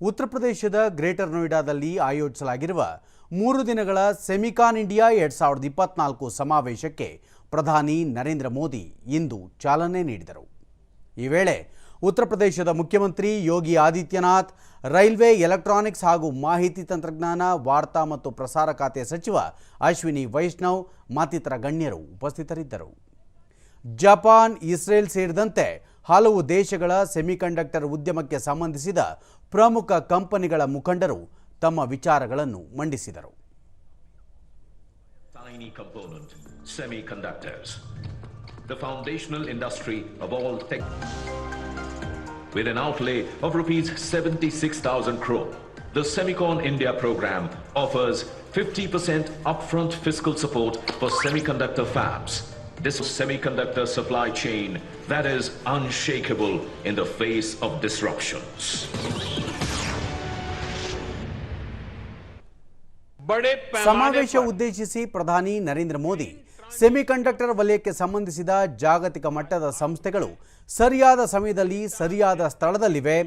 ಉತ್ತರ ಪ್ರದೇಶದ ಗ್ರೇಟರ್ ನೋಯ್ಡಾದಲ್ಲಿ ಆಯೋಜಿಸಲಾಗಿರುವ ಮೂರು ದಿನಗಳ ಸೆಮಿಕಾನ್ ಇಂಡಿಯಾ ಎರಡ್ ಸಾವಿರದ ಇಪ್ಪತ್ನಾಲ್ಕು ಸಮಾವೇಶಕ್ಕೆ ಪ್ರಧಾನಿ ನರೇಂದ್ರ ಮೋದಿ ಇಂದು ಚಾಲನೆ ನೀಡಿದರು. ಈ ವೇಳೆ ಉತ್ತರ ಪ್ರದೇಶದ ಮುಖ್ಯಮಂತ್ರಿ ಯೋಗಿ ಆದಿತ್ಯನಾಥ್, ರೈಲ್ವೆ, ಎಲೆಕ್ಟ್ರಾನಿಕ್ಸ್ ಹಾಗೂ ಮಾಹಿತಿ ತಂತ್ರಜ್ಞಾನ, ವಾರ್ತಾ ಮತ್ತು ಪ್ರಸಾರ ಖಾತೆ ಸಚಿವ ಅಶ್ವಿನಿ ವೈಷ್ಣವ್ ಮತ್ತಿತರ ಗಣ್ಯರು ಉಪಸ್ಥಿತರಿದ್ದರು. ಜಪಾನ್, ಇಸ್ರೇಲ್ ಸೇರಿದಂತೆ ಹಲವು ದೇಶಗಳ ಸೆಮಿಕಂಡಕ್ಟರ್ ಉದ್ಯಮಕ್ಕೆ ಸಂಬಂಧಿಸಿದ ಪ್ರಮುಖ ಕಂಪನಿಗಳ ಮುಖಂಡರು ತಮ್ಮ ವಿಚಾರಗಳನ್ನು ಮಂಡಿಸಿದರು. With an outlay of rupees 76,000 crore, the Semicon India program offers 50% upfront fiscal support for semiconductor fabs. This semiconductor supply chain that is unshakable in the face of disruptions. ಸಮಾವೇಶ ಉದ್ದೇಶಿಸಿ ಪ್ರಧಾನಿ ನರೇಂದ್ರ ಮೋದಿ ಸೆಮಿಕಂಡಕ್ಟರ್ ವಲಯಕ್ಕೆ ಸಂಬಂಧಿಸಿದ ಜಾಗತಿಕ ಮಟ್ಟದ ಸಂಸ್ಥೆಗಳು ಸರಿಯಾದ ಸಮಯದಲ್ಲಿ ಸರಿಯಾದ ಸ್ಥಳದಲ್ಲಿವೆ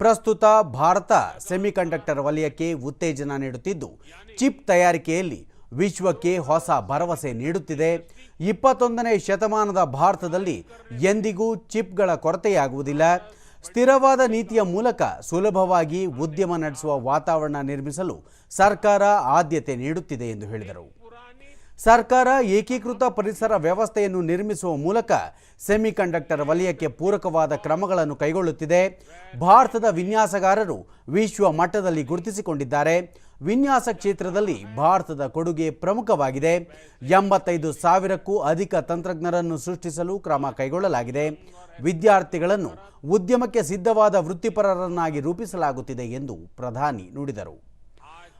ಪ್ರಸ್ತುತ ಭಾರತ ಸೆಮಿಕಂಡಕ್ಟರ್ ವಲಯಕ್ಕೆ ಉತ್ತೇಜನ ನೀಡುತ್ತಿದ್ದು ಚಿಪ್ ತಯಾರಿಕೆಯಲ್ಲಿ ವಿಶ್ವಕ್ಕೆ ಹೊಸ ಭರವಸೆ ನೀಡುತ್ತಿದೆ. ಇಪ್ಪತ್ತೊಂದನೇ ಶತಮಾನದ ಭಾರತದಲ್ಲಿ ಎಂದಿಗೂ ಚಿಪ್ಗಳ ಕೊರತೆಯಾಗುವುದಿಲ್ಲ. ಸ್ಥಿರವಾದ ನೀತಿಯ ಮೂಲಕ ಸುಲಭವಾಗಿ ಉದ್ಯಮ ನಡೆಸುವ ವಾತಾವರಣ ನಿರ್ಮಿಸಲು ಸರ್ಕಾರ ಆದ್ಯತೆ ನೀಡುತ್ತಿದೆ ಎಂದು ಹೇಳಿದರು. ಸರ್ಕಾರ ಏಕೀಕೃತ ಪರಿಸರ ವ್ಯವಸ್ಥೆಯನ್ನು ನಿರ್ಮಿಸುವ ಮೂಲಕ ಸೆಮಿಕಂಡಕ್ಟರ್ ವಲಯಕ್ಕೆ ಪೂರಕವಾದ ಕ್ರಮಗಳನ್ನು ಕೈಗೊಳ್ಳುತ್ತಿದೆ. ಭಾರತದ ವಿನ್ಯಾಸಗಾರರು ವಿಶ್ವ ಮಟ್ಟದಲ್ಲಿ ಗುರುತಿಸಿಕೊಂಡಿದ್ದಾರೆ. ವಿನ್ಯಾಸ ಕ್ಷೇತ್ರದಲ್ಲಿ ಭಾರತದ ಕೊಡುಗೆ ಪ್ರಮುಖವಾಗಿದೆ. ಎಂಬತ್ತೈದು ಸಾವಿರಕ್ಕೂ ಅಧಿಕ ತಂತ್ರಜ್ಞರನ್ನು ಸೃಷ್ಟಿಸಲು ಕ್ರಮ ಕೈಗೊಳ್ಳಲಾಗಿದೆ. ವಿದ್ಯಾರ್ಥಿಗಳನ್ನು ಉದ್ಯಮಕ್ಕೆ ಸಿದ್ಧವಾದ ವೃತ್ತಿಪರರನ್ನಾಗಿ ರೂಪಿಸಲಾಗುತ್ತಿದೆ ಎಂದು ಪ್ರಧಾನಿ ನುಡಿದರು.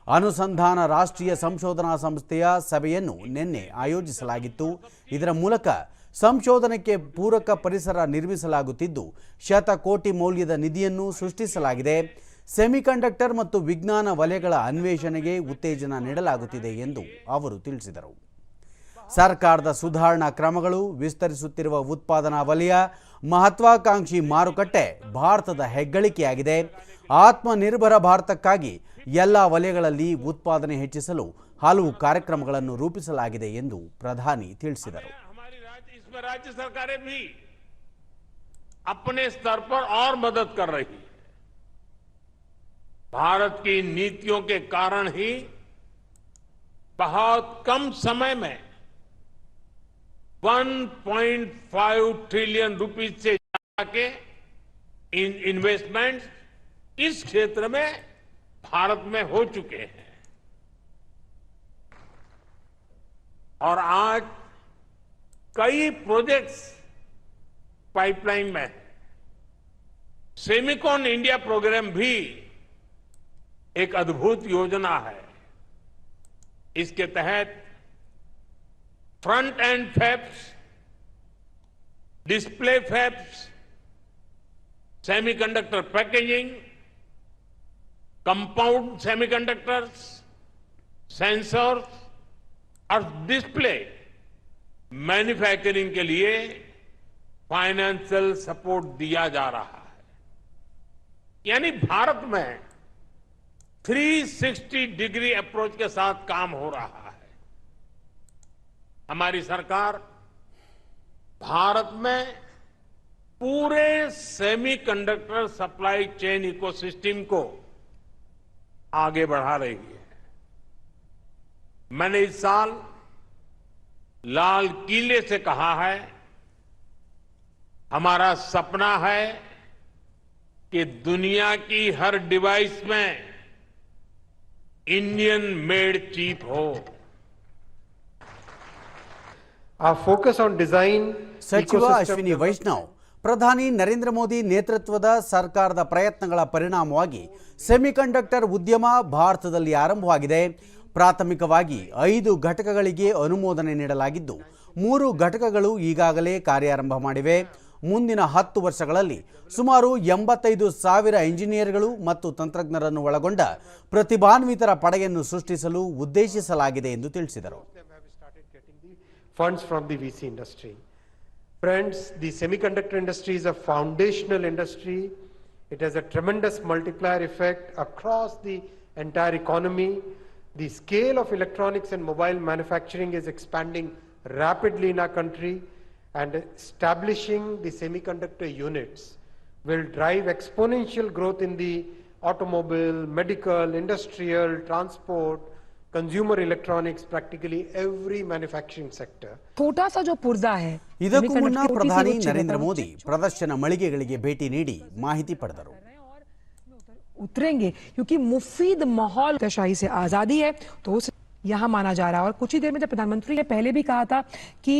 ಅನುಸಂಧಾನ ರಾಷ್ಟ್ರೀಯ ಸಂಶೋಧನಾ ಸಂಸ್ಥೆಯ ಸಭೆಯನ್ನು ನಿನ್ನೆ ಆಯೋಜಿಸಲಾಗಿತ್ತು. ಇದರ ಮೂಲಕ ಸಂಶೋಧನೆಗೆ ಪೂರಕ ಪರಿಸರ ನಿರ್ಮಿಸಲಾಗುತ್ತಿದ್ದು, ಶತಕೋಟಿ ಮೌಲ್ಯದ ನಿಧಿಯನ್ನು ಸೃಷ್ಟಿಸಲಾಗಿದೆ. ಸೆಮಿಕಂಡಕ್ಟರ್ ಮತ್ತು ವಿಜ್ಞಾನ ವಲಯಗಳ ಅನ್ವೇಷಣೆಗೆ ಉತ್ತೇಜನ ನೀಡಲಾಗುತ್ತಿದೆ ಎಂದು ಅವರು ತಿಳಿಸಿದರು. ಸರ್ಕಾರದ ಸುಧಾರಣಾ ಕ್ರಮಗಳು ವಿಸ್ತರಿಸುತ್ತಿರುವ ಉತ್ಪಾದನಾ ವಲಯ ಮಹತ್ವಾಕಾಂಕ್ಷಿ ಮಾರುಕಟ್ಟೆ ಭಾರತದ ಹೆಗ್ಗಳಿಕೆಯಾಗಿದೆ ಆತ್ಮನಿರ್ಭರ ಭಾರತಕ್ಕಾಗಿ ಎಲ್ಲ ವಲಯಗಳಲ್ಲಿ ಉತ್ಪಾದನೆ ಹೆಚ್ಚಿಸಲು ಹಲವು ಕಾರ್ಯಕ್ರಮಗಳನ್ನು ರೂಪಿಸಲಾಗಿದೆ ಎಂದು ಪ್ರಧಾನಿ ತಿಳಿಸಿದರು हमारी राज्य इसमें राज्य सरकारें भी अपने स्तर पर और मदद कर रही है भारत की नीतियों के कारण ही बहुत कम समय में 1.5 ट्रिलियन रुपीज़ से ज़्यादा के इन इन्वेस्टमेंट इस क्षेत्र में भारत में हो चुके हैं। और आज कई प्रोजेक्ट्स पाइपलाइन में सेमिकॉन इंडिया प्रोग्राम भी एक अद्भुत योजना है। इसके तहत front end fabs display fabs semiconductor packaging compound semiconductors sensors और डिस्प्ले मैन्युफैक्चरिंग के लिए फाइनेंशियल सपोर्ट दिया जा रहा है। यानी भारत में 360 डिग्री अप्रोच के साथ काम हो रहा है। हमारी सरकार भारत में पूरे सेमीकंडक्टर सप्लाई चेन इकोसिस्टम को आगे बढ़ा रही है। मैंने इस साल लाल किले से कहा है, हमारा सपना है कि दुनिया की हर डिवाइस में इंडियन मेड चिप हो। ಸಚಿವ ecosystem ಅಶ್ವಿನಿ ವೈಷ್ಣವ್ ಪ್ರಧಾನಿ ನರೇಂದ್ರ ಮೋದಿ ನೇತೃತ್ವದ ಸರ್ಕಾರದ ಪ್ರಯತ್ನಗಳ ಪರಿಣಾಮವಾಗಿ ಸೆಮಿಕಂಡಕ್ಟರ್ ಉದ್ಯಮ ಭಾರತದಲ್ಲಿ ಆರಂಭವಾಗಿದೆ. ಪ್ರಾಥಮಿಕವಾಗಿ ಐದು ಘಟಕಗಳಿಗೆ ಅನುಮೋದನೆ ನೀಡಲಾಗಿದ್ದು ಮೂರು ಘಟಕಗಳು ಈಗಾಗಲೇ ಕಾರ್ಯಾರಂಭ ಮಾಡಿವೆ. ಮುಂದಿನ ಹತ್ತು ವರ್ಷಗಳಲ್ಲಿ ಸುಮಾರು ಎಂಬತ್ತೈದು ಸಾವಿರ ಇಂಜಿನಿಯರ್ಗಳು ಮತ್ತು ತಂತ್ರಜ್ಞರನ್ನು ಒಳಗೊಂಡ ಪ್ರತಿಭಾನ್ವಿತರ ಪಡೆಯನ್ನು ಸೃಷ್ಟಿಸಲು ಉದ್ದೇಶಿಸಲಾಗಿದೆ ಎಂದು ತಿಳಿಸಿದರು. Funds from the VC industry. Friends, the semiconductor industry is a foundational industry It has a tremendous multiplier effect across the entire economy. The scale of electronics and mobile manufacturing is expanding rapidly in our country and establishing the semiconductor units will drive exponential growth in the automobile, medical, industrial, transport, consumer electronics, practically every manufacturing sector. छोटा सा जो पुर्जा है ಇದಕ್ಕೂ ಮುನ್ನ semiconductor की ಪ್ರಧಾನಿ वो चिप है, ನರೇಂದ್ರ वो ಮೋದಿ ಪ್ರದರ್ಶನ ಮಳಿಗೆಗಳಿಗೆ ಭೇಟಿ ನೀಡಿ ಮಾಹಿತಿ ಪಡೆದರು उतरेंगे क्योंकि मुफीद माहौल शाही से आजादी है तो उस यहाँ माना जा रहा है और कुछ ही देर में जब प्रधानमंत्री ने पहले भी कहा था कि